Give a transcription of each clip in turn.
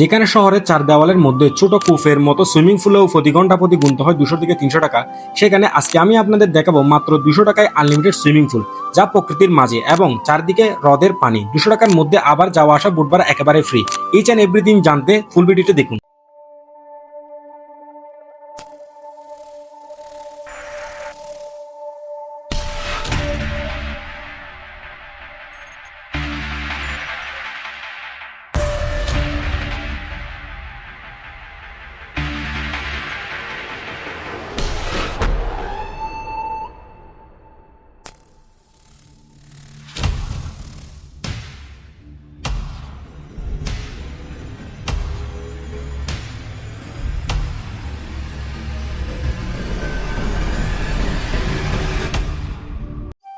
যেখানে শহরের চার দেওয়ালের মধ্যে ছোট কুফের মতো সুইমিং পুলেও প্রতি ঘণ্টা প্রতি গুনতে হয় দুশো থেকে তিনশো টাকা। সেখানে আজকে আমি আপনাদের দেখাবো মাত্র দুশো টাকায় আনলিমিটেড সুইমিং পুল, যা প্রকৃতির মাঝে এবং চারদিকে হ্রদের পানি। দুশো টাকার মধ্যে আবার যাওয়া আসা বুধবার একেবারে ফ্রি ইচ অ্যান্ড এভরিথিং জানতে ফুল ভিডিওটি দেখুন।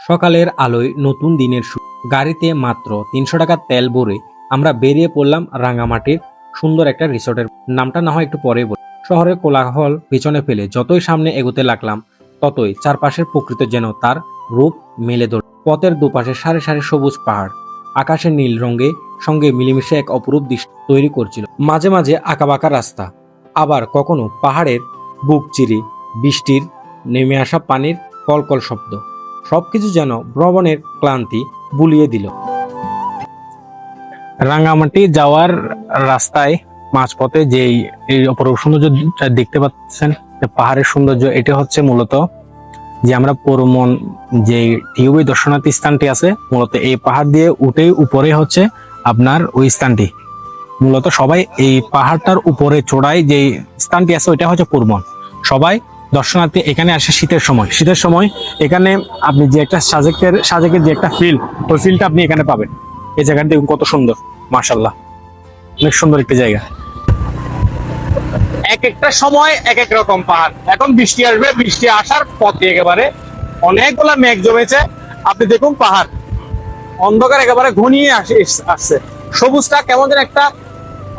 সকালের আলোয় নতুন দিনের শুরু গাড়িতে মাত্র তিনশো টাকা তেল ভরে আমরা বেরিয়ে পড়লাম রাঙামাটির সুন্দর একটা রিসোর্টের নামটা না হয় একটু পরে বলি। শহরের কোলাহল পিছনে ফেলে যতই সামনে এগোতে লাগলাম, ততই চারপাশের প্রকৃতি যেন তার রূপ মেলে ধরে পথের দুপাশে সারি সারি সবুজ পাহাড় আকাশের নীল রঙে সঙ্গে মিলেমিশে এক অপরূপ দৃশ্য তৈরি করছিল। মাঝে মাঝে আঁকাবাঁকা রাস্তা, আবার কখনো পাহাড়ের বুক চিরে বৃষ্টির নেমে আসা পানির কলকল শব্দ। সবকিছু যেন ভ্রমণের ক্লান্তি বুলিয়ে দিল। রাঙামাটি যাওয়ার রাস্তায় মাঝপথে এই অপরূপ সৌন্দর্য দেখতে পাচ্ছেন পাহাড়ের সৌন্দর্য, এটা হচ্ছে মূলত যে আমরা পরমন যে টিউবি দর্শনার্থী স্থানটি আছে, মূলত এই পাহাড় দিয়ে উঠেই উপরে হচ্ছে আপনার ওই স্থানটি। মূলত সবাই এই পাহাড়টার উপরে চড়াই যে স্থানটি আছে, ওইটা হচ্ছে পুরমন। সবাই দর্শনার্থী এখানে আসে শীতের সময়। শীতের সময় এখানে আপনি যে একটা সাজেকের সাজেকের যে একটা ফিল ওই ফিলটা আপনি এখানে পাবেন। এই জায়গাটা দেখুন কত সুন্দর। মার্শাল্লাহ অনেক সুন্দর একটি জায়গা। এক একটা সময় এক এক রকম পাহাড়। এখন বৃষ্টি আসবে, বৃষ্টি আসার পথে একেবারে অনেকগুলা মেঘ জমেছে। আপনি দেখুন পাহাড়। অন্ধকার একেবারে ঘনিয়ে আসে, আসছে। সবুজটা কেমন যেন একটা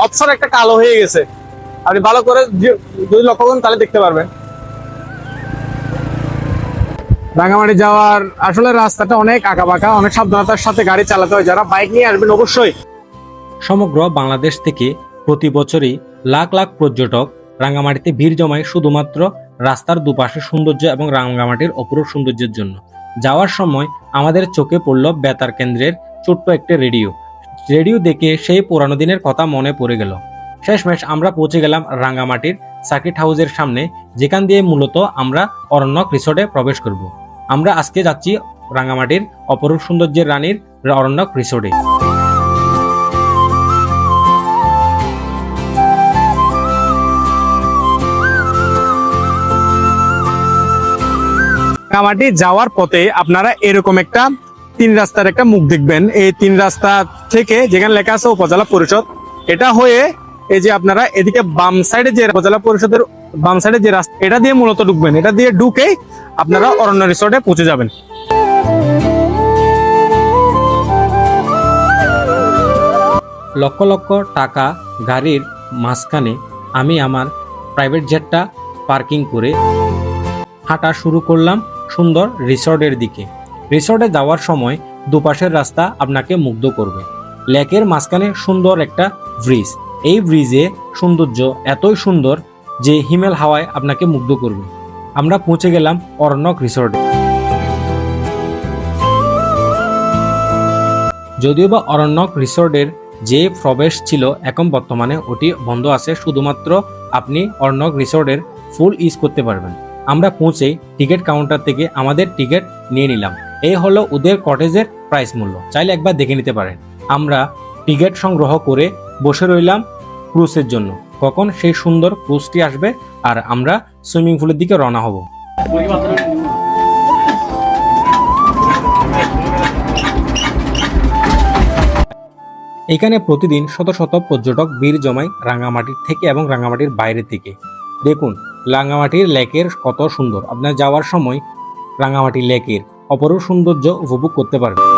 অপসর একটা কালো হয়ে গেছে। আপনি ভালো করে যদি লক্ষ্য করেন তাহলে দেখতে পারবেন। রাঙামাটি যাওয়ার আসলে রাস্তাটা অনেক আঁকাবাঁকা, অনেক সাবধানতার সাথে গাড়ি চালাতে হয়। যারা বাইক নিয়ে আসবেন অবশ্যই। সমগ্র বাংলাদেশ থেকে প্রতি বছরই লাখ লাখ পর্যটক রাঙ্গামাটিতে ভিড় জমায় শুধুমাত্র রাস্তার দুপাশের সৌন্দর্য এবং রাঙ্গামাটির অপরূপ সৌন্দর্যের জন্য। যাওয়ার সময় আমাদের চোখে পড়ল বেতার কেন্দ্রের ছোট্ট একটা রেডিও। রেডিও দেখে সেই পুরানো দিনের কথা মনে পড়ে গেল। শেষমেশ আমরা পৌঁছে গেলাম রাঙ্গামাটির সার্কিট হাউসের সামনে, যেখান দিয়ে মূলত আমরা অরণ্যক রিসোর্টে প্রবেশ করব। আমরা আজকে যাচ্ছি রাঙ্গামাটির অপরূপ সৌন্দর্যের রানীর অরণ্যক রিসোর্টে। রাঙামাটি যাওয়ার পথে আপনারা এরকম একটা তিন রাস্তার একটা মুখ দেখবেন। এই তিন রাস্তা থেকে যেখানে লেখা আছে উপজেলা পরিষদ, এটা হয়ে এই যে আপনারা এদিকে বাম সাইডে যে উপজেলা পরিষদের বাম সাইডে যে রাস্তা, এটা দিয়ে মূলত ঢুকবেন। এটা দিয়ে ঢুকেই আপনারা অরণ্য রিসোর্টে পৌঁছে যাবেন। লক্ষ লক্ষ টাকা গাড়ির মাঝখানে আমি আমার প্রাইভেট জেটটা পার্কিং করে হাঁটা শুরু করলাম সুন্দর রিসর্টের দিকে। রিসর্টে যাওয়ার সময় দুপাশের রাস্তা আপনাকে মুগ্ধ করবে। লেকের মাঝখানে সুন্দর একটা ব্রিজ এই ব্রিজে সৌন্দর্য এতই সুন্দর যে হিমেল হাওয়ায় আপনাকে মুগ্ধ করবে। আমরা পৌঁছে গেলাম অরণ্যক রিসর্টে যদিও বা অরণ্যক রিসর্টের যে প্রবেশ ছিল এখন বর্তমানে ওটি বন্ধ আছে, শুধুমাত্র আপনি অরণ্যক রিসর্টের ফুল ইউজ করতে পারবেন। আমরা পৌঁছে টিকিট কাউন্টার থেকে আমাদের টিকিট নিয়ে নিলাম। এই হলো ওদের কটেজের প্রাইস মূল্য। চাইলে একবার দেখে নিতে পারেন। আমরা টিকিট সংগ্রহ করে বসে রইলাম ক্রুজের জন্য। কখন সেই সুন্দর ক্রুজটি আসবে আর আমরা সুইমিং পুলের দিকে রওনা হব। এখানে প্রতিদিন শত শত পর্যটক ভিড় জমায় রাঙামাটির থেকে এবং রাঙামাটির বাইরে থেকে। দেখুন, রাঙামাটির লেকের কত সুন্দর। আপনার যাওয়ার সময় রাঙামাটি লেকের অপরূপ সৌন্দর্য উপভোগ করতে পারবেন।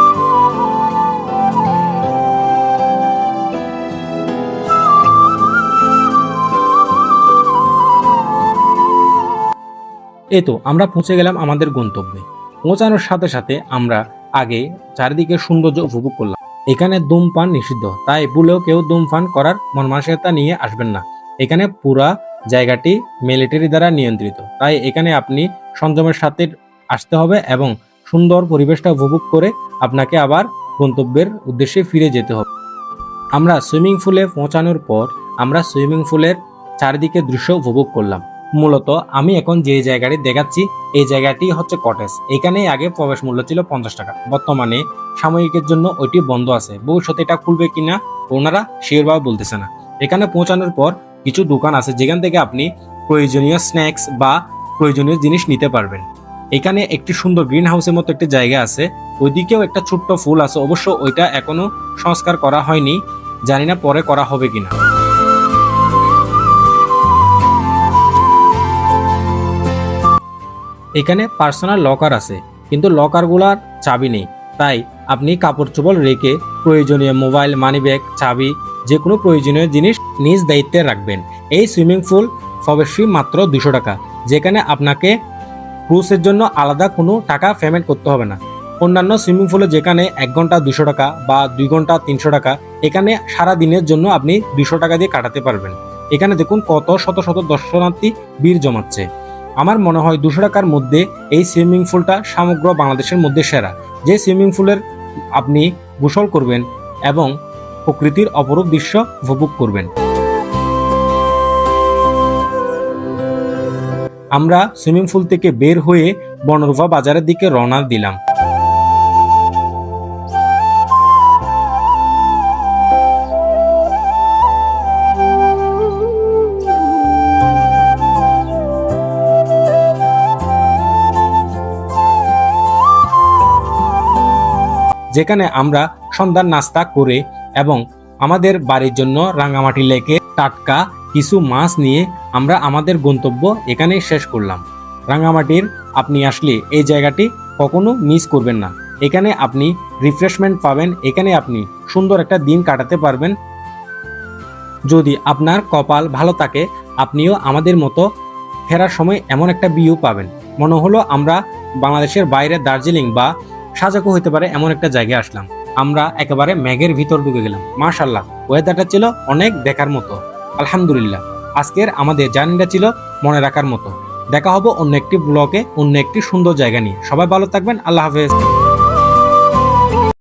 এই তো, আমরা পৌঁছে গেলাম আমাদের গন্তব্যে। পৌঁছানোর সাথে সাথে আমরা আগে চারিদিকে সৌন্দর্য উপভোগ করলাম। এখানে ধূমপান নিষিদ্ধ, তাই ভুলেও কেউ ধূমপান করার মন মানসিকতা নিয়ে আসবেন না। এখানে পুরা জায়গাটি মিলিটারি দ্বারা নিয়ন্ত্রিত, তাই এখানে আপনি সংযমের সাথে আসতে হবে এবং সুন্দর পরিবেশটা উপভোগ করে আপনাকে আবার গন্তব্যের উদ্দেশ্যে ফিরে যেতে হবে। আমরা সুইমিং পুলে পৌঁছানোর পর আমরা সুইমিং পুলের চারিদিকে দৃশ্য উপভোগ করলাম। মূলত আমি এখন যে জায়গাটি দেখাচ্ছি, এই জায়গাটি হচ্ছে কটেজ এখানে আগে প্রবেশ মূল্য ছিল পঞ্চাশ টাকা। বর্তমানে সাময়িকের জন্য ওইটি বন্ধ আছে। ভবিষ্যতে এটা খুলবে কিনা, ওনারা শিওরভাবে বলতেছে না। এখানে পৌঁছানোর পর কিছু দোকান আছে, যেখান থেকে আপনি প্রয়োজনীয় স্ন্যাক্স বা প্রয়োজনীয় জিনিস নিতে পারবেন। এখানে একটি সুন্দর গ্রিন হাউসের মতো একটি জায়গা আছে। ওইদিকেও একটা ছোট্ট ফুল আছে। অবশ্য ওইটা এখনও সংস্কার করা হয়নি। জানি না পরে করা হবে কিনা। এখানে পার্সোনাল লকার আছে, কিন্তু লকারগুলার চাবি নেই। তাই আপনি কাপড় চোপড় রেখে প্রয়োজনীয় মোবাইল মানিব্যাগ চাবি যে কোনো প্রয়োজনীয় জিনিস নিজ দায়িত্বে রাখবেন। এই সুইমিং পুল প্রবেশ মাত্র দুশো টাকা, যেখানে আপনাকে ক্রুজের জন্য আলাদা কোনো টাকা পেমেন্ট করতে হবে না। অন্যান্য সুইমিং পুলে যেখানে এক ঘণ্টা দুশো টাকা বা দুই ঘণ্টা তিনশো টাকা, এখানে সারা দিনের জন্য আপনি দুশো টাকা দিয়ে কাটাতে পারবেন। এখানে দেখুন কত শত শত দর্শনার্থী বীর জমাচ্ছে। আমার মনে হয় দুশো টাকার মধ্যে এই সুইমিং পুলটা সমগ্র বাংলাদেশের মধ্যে সেরা। যে সুইমিং পুলের আপনি গোসল করবেন এবং প্রকৃতির অপরূপ দৃশ্য উপভোগ করবেন। আমরা সুইমিং পুল থেকে বের হয়ে বনরূপা বাজারের দিকে রওনা দিলাম। যেখানে আমরা সন্ধ্যার নাস্তা করে এবং আমাদের বাড়ির জন্য রাঙামাটি লেকে টাটকা কিছু মাছ নিয়ে আমরা আমাদের গন্তব্য এখানেই শেষ করলাম। রাঙামাটির আপনি আসলে এই জায়গাটি কখনো মিস করবেন না। এখানে আপনি রিফ্রেশমেন্ট পাবেন, এখানে আপনি সুন্দর একটা দিন কাটাতে পারবেন। যদি আপনার কপাল ভালো থাকে, আপনিও আমাদের মতো ফেরার সময় এমন একটা ভিউ পাবেন। মনে হলো আমরা বাংলাদেশের বাইরে দার্জিলিং বা সাজাকো হইতে পারে এমন একটা জায়গায় আসলাম। আমরা একেবারে ম্যাগের ভিতর ঢুকে গেলাম। মাশাল্লাহ ওয়েদারটা ছিল অনেক দেখার মতো। আলহামদুলিল্লাহ, আজকের আমাদের জার্নিটা ছিল মনে রাখার মতো। দেখা হব অন্য একটি ব্লকে অন্য একটি সুন্দর জায়গা নিয়ে। সবাই ভালো থাকবেন, আল্লাহ হাফেজ।